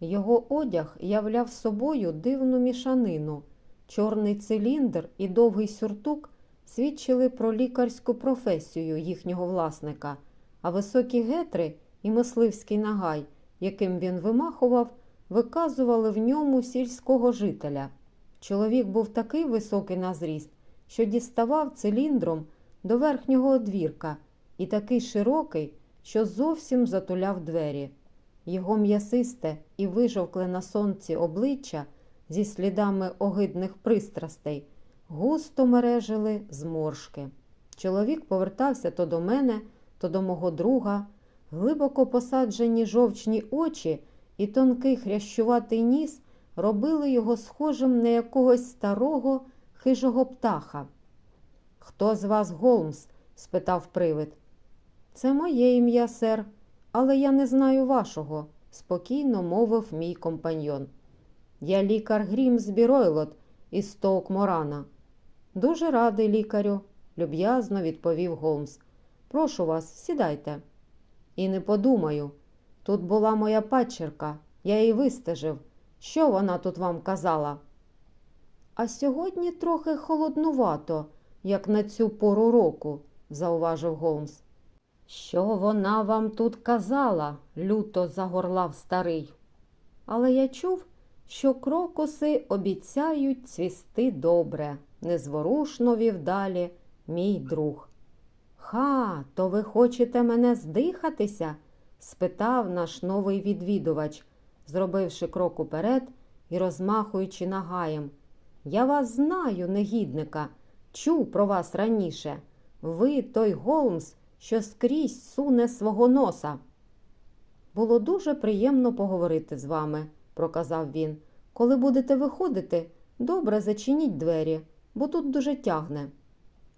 Його одяг являв собою дивну мішанину. Чорний циліндр і довгий сюртук свідчили про лікарську професію їхнього власника, а високі гетри і мисливський нагай, яким він вимахував, виказували в ньому сільського жителя. Чоловік був такий високий на зріст, що діставав циліндром до верхнього одвірка, і такий широкий, що зовсім затуляв двері. Його м'ясисте і вижовкле на сонці обличчя зі слідами огидних пристрастей густо мережили зморшки. Чоловік повертався то до мене, то до мого друга. Глибоко посаджені жовчні очі і тонкий хрящуватий ніс робили його схожим на якогось старого хижого птаха. Хто з вас Голмс? спитав привид. Це моє ім'я, сер, але я не знаю вашого, спокійно мовив мій компаньйон. Я лікар Грімсбі Ройлот із Стоук Морана. Дуже радий лікарю, люб'язно відповів Голмс. Прошу вас, сідайте. І не подумаю. Тут була моя падчерка, я її вистежив. Що вона тут вам казала? А сьогодні трохи холоднувато, як на цю пору року, зауважив Голмс. Що вона вам тут казала? люто загорлав старий. Але я чув, що крокуси обіцяють цвісти добре, незворушно вів далі мій друг. Ха, то ви хочете мене здихатися? спитав наш новий відвідувач, зробивши крок уперед і розмахуючи нагаєм. Я вас знаю, негідника, чув про вас раніше. Ви той Голмс, що скрізь суне свого носа. Було дуже приємно поговорити з вами, проказав він. Коли будете виходити, добре зачиніть двері, бо тут дуже тягне.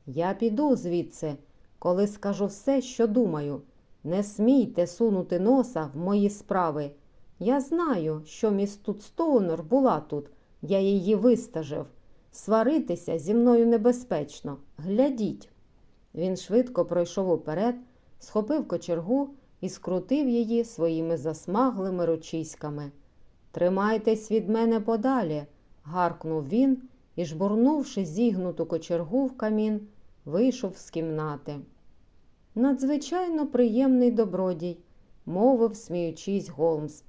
Я піду звідси, коли скажу все, що думаю. Не смійте сунути носа в мої справи. Я знаю, що міс Тутстоунер була тут, я її вистажив. Сваритися зі мною небезпечно. Глядіть. Він швидко пройшов уперед, схопив кочергу і скрутив її своїми засмаглими ручиськами. Тримайтесь від мене подалі, гаркнув він і, жбурнувши зігнуту кочергу в камін, вийшов з кімнати. Надзвичайно приємний добродій, мовив, сміючись, Голмс.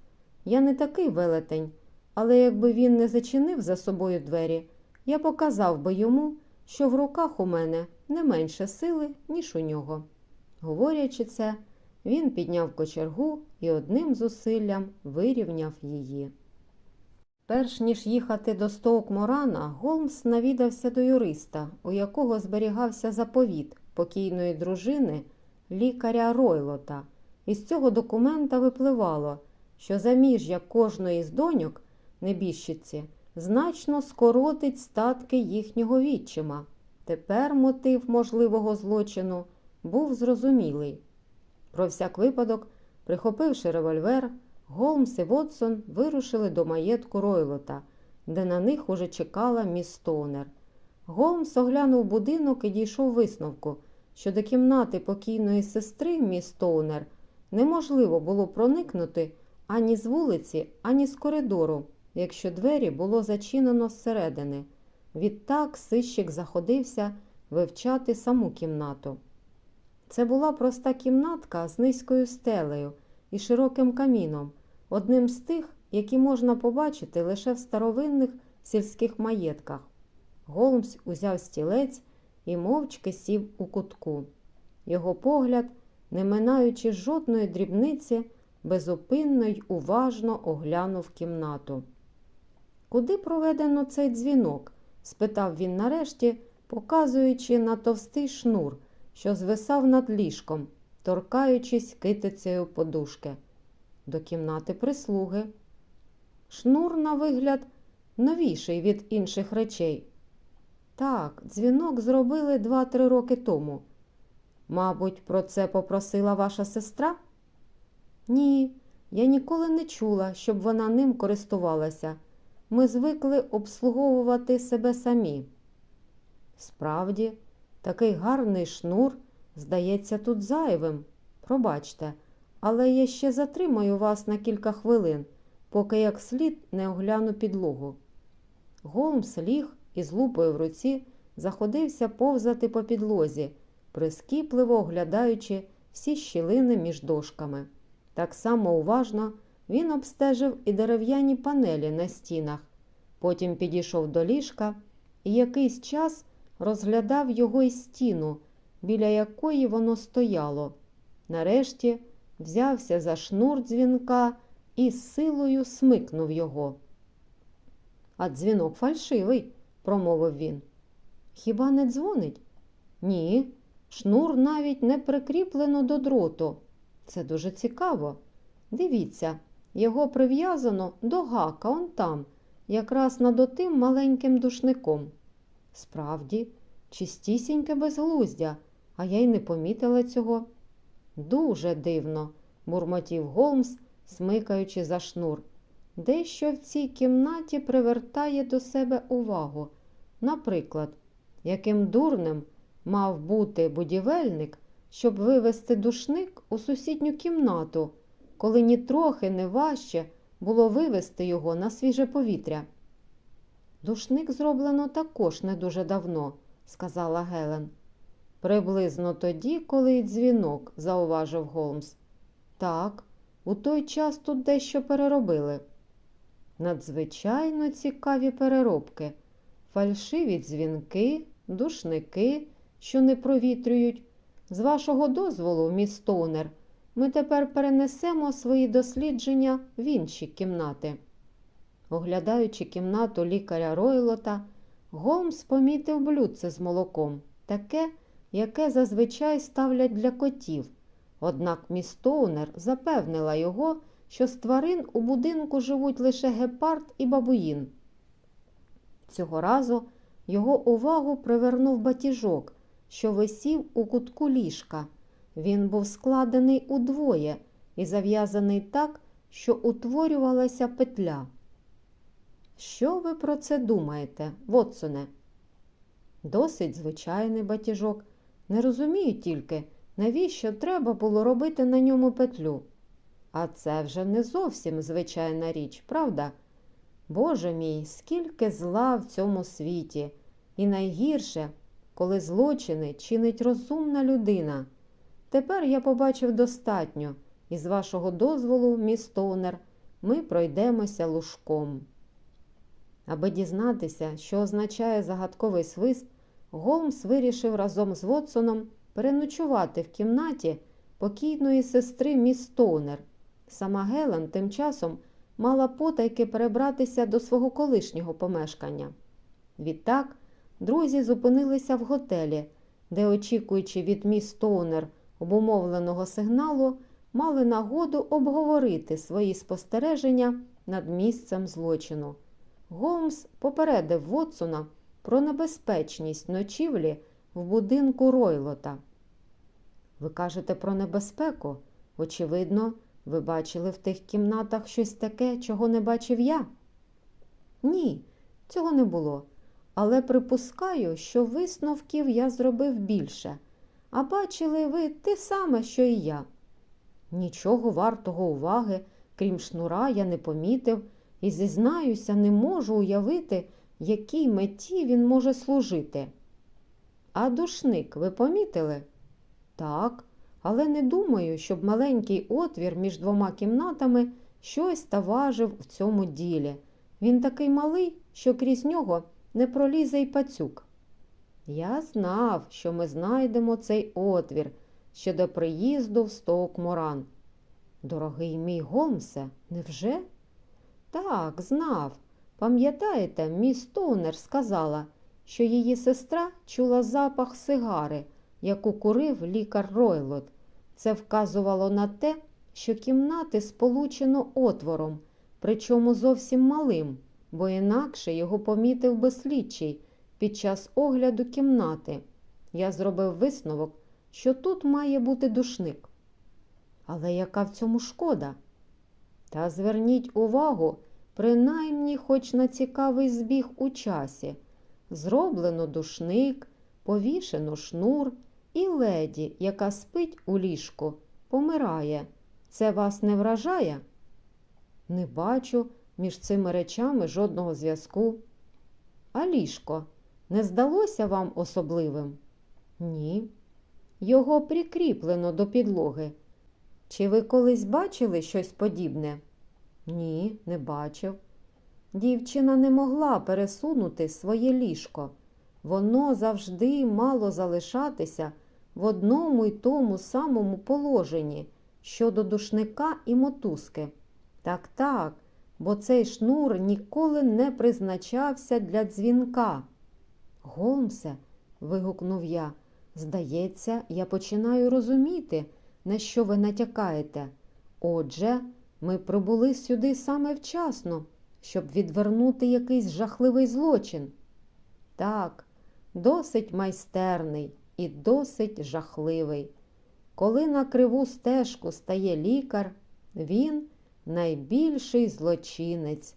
Я не такий велетень, але якби він не зачинив за собою двері, я показав би йому, що в руках у мене не менше сили, ніж у нього. Говорячи це, він підняв кочергу і одним зусиллям вирівняв її. Перш ніж їхати до Стоук Морана, Голмс навідався до юриста, у якого зберігався заповіт покійної дружини лікаря Ройлота. Із цього документа випливало, що заміжжя кожної з доньок небіжчиці значно скоротить статки їхнього відчима. Тепер мотив можливого злочину був зрозумілий. Про всяк випадок, прихопивши револьвер, Голмс і Вотсон вирушили до маєтку Ройлота, де на них уже чекала міс Стоунер. Голмс оглянув будинок і дійшов висновку, що до кімнати покійної сестри міс неможливо було проникнути ані з вулиці, ані з коридору, якщо двері було зачинено зсередини. Відтак сищик заходився вивчати саму кімнату. Це була проста кімнатка з низькою стелею і широким каміном, одним з тих, які можна побачити лише в старовинних сільських маєтках. Голмс узяв стілець і мовчки сів у кутку. Його погляд, не минаючи жодної дрібниці, безупинно й уважно оглянув кімнату. Куди проведено цей дзвінок? Спитав він нарешті, показуючи на товстий шнур, що звисав над ліжком, торкаючись китицею подушки. До кімнати прислуги. Шнур, на вигляд, новіший від інших речей. Так, дзвінок зробили два-три роки тому. Мабуть, про це попросила ваша сестра? Ні, я ніколи не чула, щоб вона ним користувалася. Ми звикли обслуговувати себе самі. Справді, такий гарний шнур, здається, тут зайвим. Пробачте, але я ще затримаю вас на кілька хвилин, поки як слід не огляну підлогу. Голмс ліг і з лупою в руці заходився повзати по підлозі, прискіпливо оглядаючи всі щілини між дошками. Так само уважно він обстежив і дерев'яні панелі на стінах, потім підійшов до ліжка і якийсь час розглядав його й стіну, біля якої воно стояло. Нарешті взявся за шнур дзвінка і з силою смикнув його. А дзвінок фальшивий, промовив він. Хіба не дзвонить? Ні, шнур навіть не прикріплено до дроту. Це дуже цікаво. Дивіться, його прив'язано до гака он там, якраз над отим маленьким душником. Справді, чистісіньке безглуздя, а я й не помітила цього. Дуже дивно, бурмотів Голмс, смикаючи за шнур. Дещо в цій кімнаті привертає до себе увагу. Наприклад, яким дурним мав бути будівельник, щоб вивести душник у сусідню кімнату, коли нітрохи не важче було вивести його на свіже повітря. Душник зроблено також не дуже давно, сказала Гелен. Приблизно тоді, коли й дзвінок, зауважив Голмс. Так, у той час тут дещо переробили. Надзвичайно цікаві переробки, фальшиві дзвінки, душники, що не провітрюють. З вашого дозволу, міс Тоунер, ми тепер перенесемо свої дослідження в інші кімнати. Оглядаючи кімнату лікаря Ройлота, Голмс помітив блюдце з молоком, таке, яке зазвичай ставлять для котів. Однак міс Тоунер запевнила його, що з тварин у будинку живуть лише гепард і бабуїн. Цього разу його увагу привернув батіжок, що висів у кутку ліжка. Він був складений удвоє і зав'язаний так, що утворювалася петля. Що ви про це думаєте, Вотсоне? Досить звичайний батіжок. Не розумію тільки, навіщо треба було робити на ньому петлю. А це вже не зовсім звичайна річ, правда? Боже мій, скільки зла в цьому світі, і найгірше, коли злочини чинить розумна людина. Тепер я побачив достатньо, і з вашого дозволу, міс Тоунер, ми пройдемося лужком. Аби дізнатися, що означає загадковий свист, Голмс вирішив разом з Вотсоном переночувати в кімнаті покійної сестри міс Тоунер. Сама Гелен тим часом мала потайки перебратися до свого колишнього помешкання. Відтак друзі зупинилися в готелі, де, очікуючи від міс Тоунер обумовленого сигналу, мали нагоду обговорити свої спостереження над місцем злочину. Голмс попередив Вотсона про небезпечність ночівлі в будинку Ройлота. Ви кажете про небезпеку? Очевидно, ви бачили в тих кімнатах щось таке, чого не бачив я? Ні, цього не було. Але припускаю, що висновків я зробив більше. А бачили ви те саме, що і я. Нічого вартого уваги, крім шнура, я не помітив і, зізнаюся, не можу уявити, якій меті він може служити. А душник ви помітили? Так, але не думаю, щоб маленький отвір між двома кімнатами щось таважив в цьому ділі. Він такий малий, що крізь нього не пролізе й пацюк. Я знав, що ми знайдемо цей отвір ще до приїзду в Стоук Моран. Дорогий мій Голмсе, невже? Так, знав. Пам'ятаєте, міс Тоунер сказала, що її сестра чула запах сигари, яку курив лікар Ройлот. Це вказувало на те, що кімнати сполучено отвором, причому зовсім малим, бо інакше його помітив би слідчий під час огляду кімнати. Я зробив висновок, що тут має бути душник. Але яка в цьому шкода? Та зверніть увагу, принаймні хоч на цікавий збіг у часі. Зроблено душник, повішено шнур і леді, яка спить у ліжку, помирає. Це вас не вражає? Не бачу між цими речами жодного зв'язку. А ліжко не здалося вам особливим? Ні. Його прикріплено до підлоги. Чи ви колись бачили щось подібне? Ні, не бачив. Дівчина не могла пересунути своє ліжко. Воно завжди мало залишатися в одному й тому самому положенні щодо душника і мотузки. Так, так, бо цей шнур ніколи не призначався для дзвінка. Голмсе, вигукнув я, здається, я починаю розуміти, на що ви натякаєте. Отже, ми прибули сюди саме вчасно, щоб відвернути якийсь жахливий злочин. Так, досить майстерний і досить жахливий. Коли на криву стежку стає лікар, він найбільший злочинець.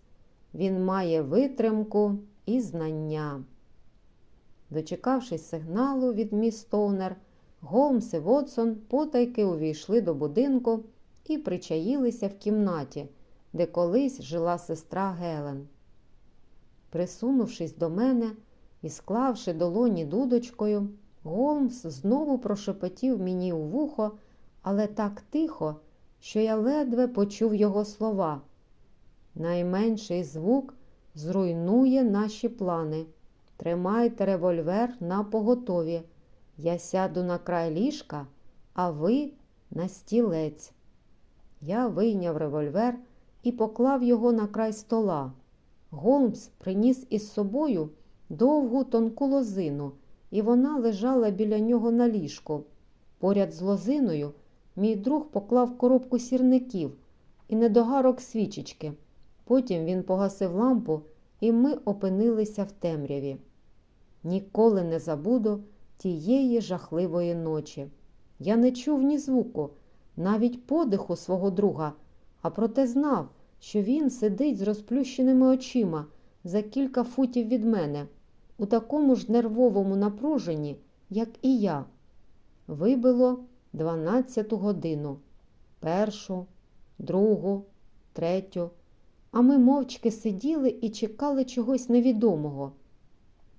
Він має витримку і знання. Дочекавшись сигналу від міс Стоунер, Голмс і Вотсон потайки увійшли до будинку і причаїлися в кімнаті, де колись жила сестра Гелен. Присунувшись до мене і склавши долоні дудочкою, Голмс знову прошепотів мені у вухо, але так тихо, що я ледве почув його слова. Найменший звук зруйнує наші плани. Тримайте револьвер на поготові. Я сяду на край ліжка, а ви на стілець. Я вийняв револьвер і поклав його на край стола. Голмс приніс із собою довгу тонку лозину, і вона лежала біля нього на ліжку. Поряд з лозиною мій друг поклав коробку сірників і недогарок свічечки. Потім він погасив лампу, і ми опинилися в темряві. Ніколи не забуду тієї жахливої ночі. Я не чув ні звуку, навіть подиху свого друга, а проте знав, що він сидить з розплющеними очима за кілька футів від мене, у такому ж нервовому напруженні, як і я. Вибило дванадцяту годину, першу, другу, третю, а ми мовчки сиділи і чекали чогось невідомого.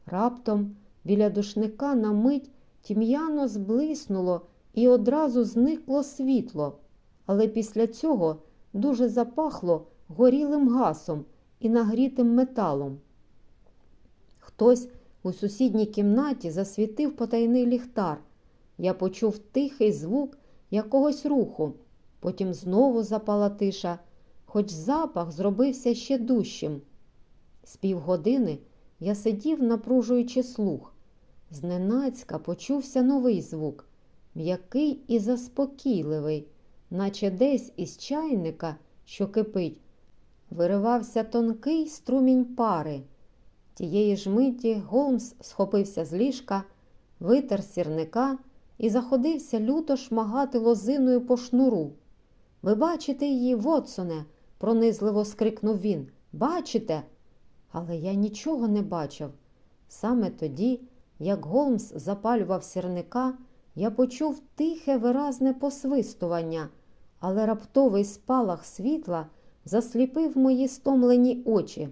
Раптом біля душника на мить тім'яно зблиснуло і одразу зникло світло, але після цього дуже запахло горілим гасом і нагрітим металом. Хтось у сусідній кімнаті засвітив потайний ліхтар. Я почув тихий звук якогось руху, потім знову запала тиша, хоч запах зробився ще дужчим. З півгодини я сидів, напружуючи слух. Зненацька почувся новий звук, м'який і заспокійливий, наче десь із чайника, що кипить, виривався тонкий струмінь пари. Тієї ж миті Голмс схопився з ліжка, витер сірника і заходився люто шмагати лозиною по шнуру. Ви бачите її, Вотсоне, пронизливо скрикнув він. Бачите? Але я нічого не бачив. Саме тоді, як Голмс запалював сірника, я почув тихе виразне посвистування, але раптовий спалах світла засліпив мої стомлені очі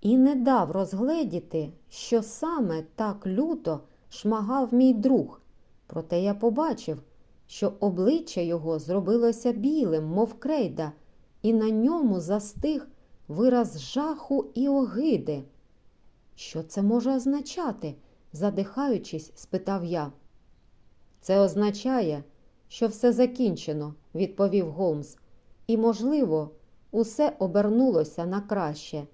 і не дав розгледіти, що саме так люто шмагав мій друг. Проте я побачив, що обличчя його зробилося білим, мов крейда, і на ньому застиг вираз жаху і огиди. Що це може означати? задихаючись, спитав я. Це означає, що все закінчено, відповів Голмс. І, можливо, усе обернулося на краще.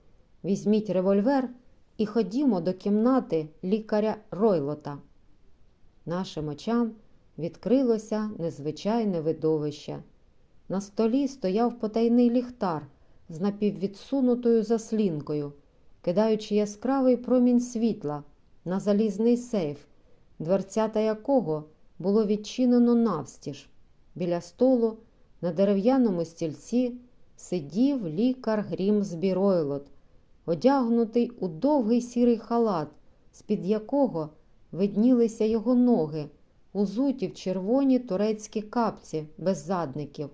Візьміть револьвер і ходімо до кімнати лікаря Ройлота. Нашим очам відкрилося незвичайне видовище. На столі стояв потайний ліхтар з напіввідсунутою заслінкою, кидаючи яскравий промінь світла на залізний сейф, дверцята якого було відчинено навстіж. Біля столу на дерев'яному стільці сидів лікар Грімсбі Ройлот, одягнутий у довгий сірий халат, з-під якого виднілися його ноги, узуті в червоні турецькі капці без задників.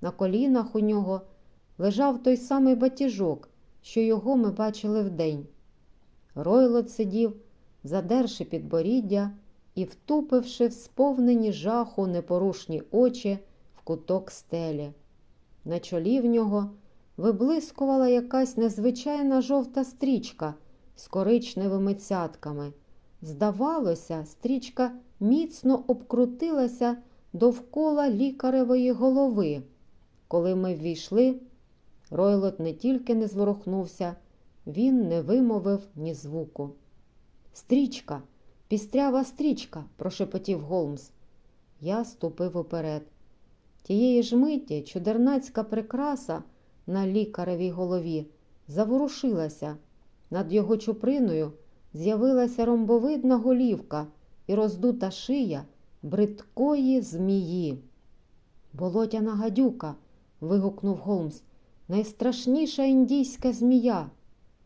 На колінах у нього лежав той самий батіжок, що його ми бачили вдень. Ройлот сидів, задерши підборіддя і втупивши в сповнені жаху непорушні очі в куток стелі. На чолі в нього виблискувала якась незвичайна жовта стрічка з коричневими цятками. Здавалося, стрічка міцно обкрутилася довкола лікаревої голови. Коли ми ввійшли, Ройлот не тільки не зворухнувся, він не вимовив ні звуку. Стрічка, пістрява стрічка, прошепотів Голмс. Я ступив уперед. Тієї ж миті чудернацька прикраса на лікаревій голові заворушилася. Над його чуприною з'явилася ромбовидна голівка і роздута шия бридкої змії. Болотяна гадюка. вигукнув Голмс. Найстрашніша індійська змія.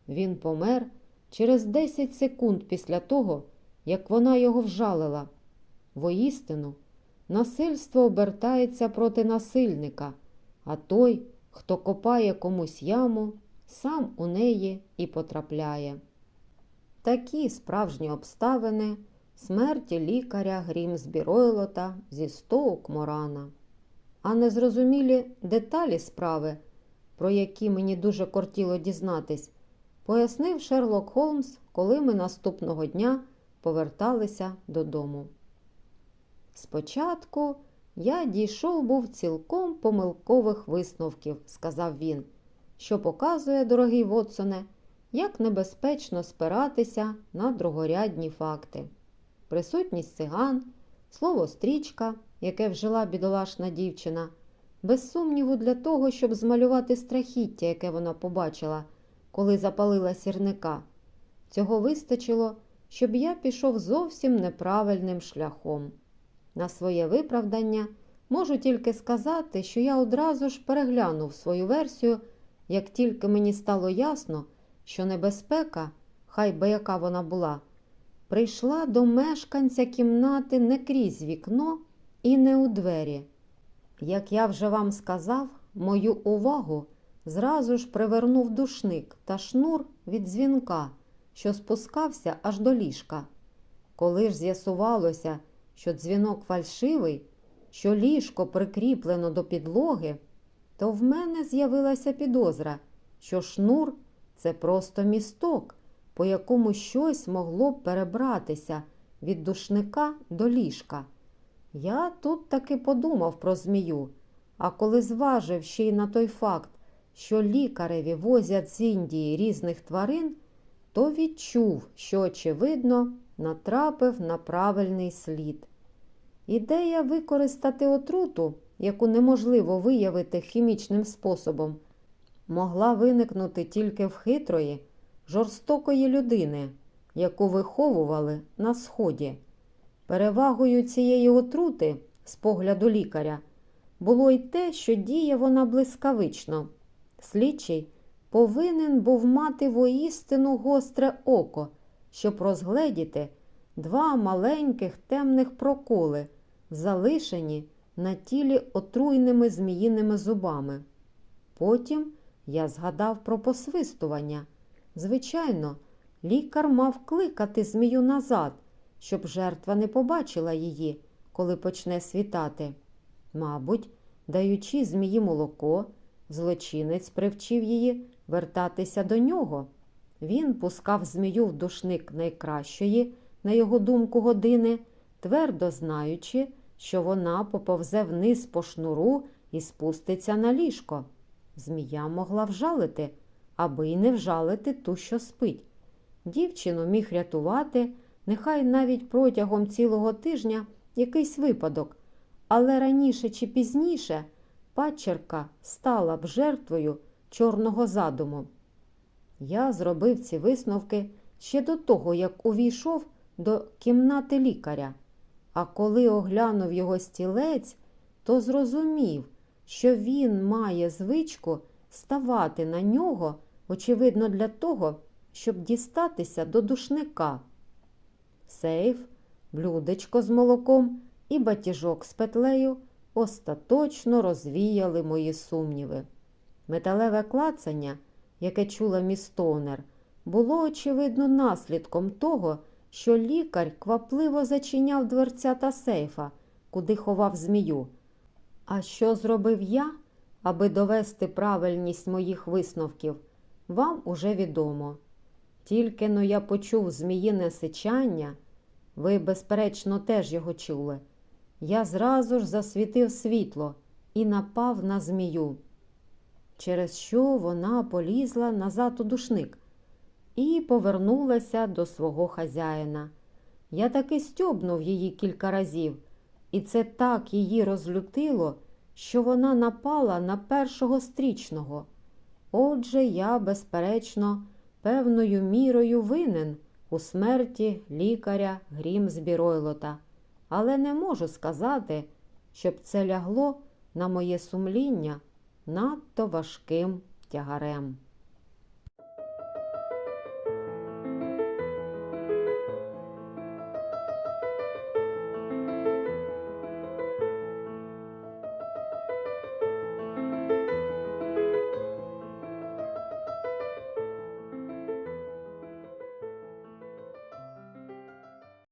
Він помер через 10 секунд після того, як вона його вжалила. Воістину, насильство обертається проти насильника, а той, хто копає комусь яму, сам у неї і потрапляє. Такі справжні обставини смерті лікаря Грімсбі Ройлота зі Стоук Морана. А незрозумілі деталі справи, про які мені дуже кортіло дізнатись, пояснив Шерлок Холмс, коли ми наступного дня поверталися додому. Спочатку я дійшов був цілком помилкових висновків, сказав він, що показує, дорогий Вотсоне, як небезпечно спиратися на другорядні факти. Присутність циган, слово стрічка, яке вжила бідолашна дівчина, без сумніву для того, щоб змалювати страхіття, яке вона побачила, коли запалила сірника. Цього вистачило, щоб я пішов зовсім неправильним шляхом. На своє виправдання можу тільки сказати, що я одразу ж переглянув свою версію, як тільки мені стало ясно, що небезпека, хай би яка вона була, прийшла до мешканця кімнати не крізь вікно і не у двері. Як я вже вам сказав, мою увагу зразу ж привернув душник та шнур від дзвінка, що спускався аж до ліжка. Коли ж з'ясувалося, що дзвінок фальшивий, що ліжко прикріплено до підлоги, то в мене з'явилася підозра, що шнур це просто місток, по якому щось могло б перебратися від душника до ліжка. Я тут таки подумав про змію, а коли зважив ще й на той факт, що лікареві возять з Індії різних тварин, то відчув, що, очевидно, натрапив на правильний слід. Ідея використати отруту, яку неможливо виявити хімічним способом, могла виникнути тільки в хитрої, жорстокої людини, яку виховували на сході. Перевагою цієї отрути, з погляду лікаря, було й те, що діє вона блискавично. Слідчий повинен був мати воістину гостре око, щоб розгледіти два маленьких темних проколи, залишені на тілі отруйними зміїними зубами. Потім я згадав про посвистування. Звичайно, лікар мав кликати змію назад, щоб жертва не побачила її, коли почне світати. Мабуть, даючи змії молоко, злочинець привчив її вертатися до нього. Він пускав змію в душник найкращої, на його думку, години, твердо знаючи, що вона поповзе вниз по шнуру і спуститься на ліжко. Змія могла вжалити, аби й не вжалити ту, що спить. Дівчину міг рятувати, нехай навіть протягом цілого тижня якийсь випадок, але раніше чи пізніше падчерка стала б жертвою чорного задуму. Я зробив ці висновки ще до того, як увійшов до кімнати лікаря, а коли оглянув його стілець, то зрозумів, що він має звичку ставати на нього, очевидно, для того, щоб дістатися до душника. Сейф, блюдечко з молоком і батіжок з петлею остаточно розвіяли мої сумніви. Металеве клацання, яке чула міс Тонер, було очевидно наслідком того, що лікар квапливо зачиняв дверця та сейфа, куди ховав змію. А що зробив я, аби довести правильність моїх висновків, вам уже відомо. Тільки но я почув зміїне сичання, ви, безперечно, теж його чули. Я зразу ж засвітив світло і напав на змію, через що вона полізла назад у душник і повернулася до свого хазяїна. Я таки стьобнув її кілька разів, і це так її розлютило, що вона напала на першого стрічного. Отже, я, безперечно, певною мірою винен у смерті лікаря Грімзбіройлота, але не можу сказати, щоб це лягло на моє сумління надто важким тягарем.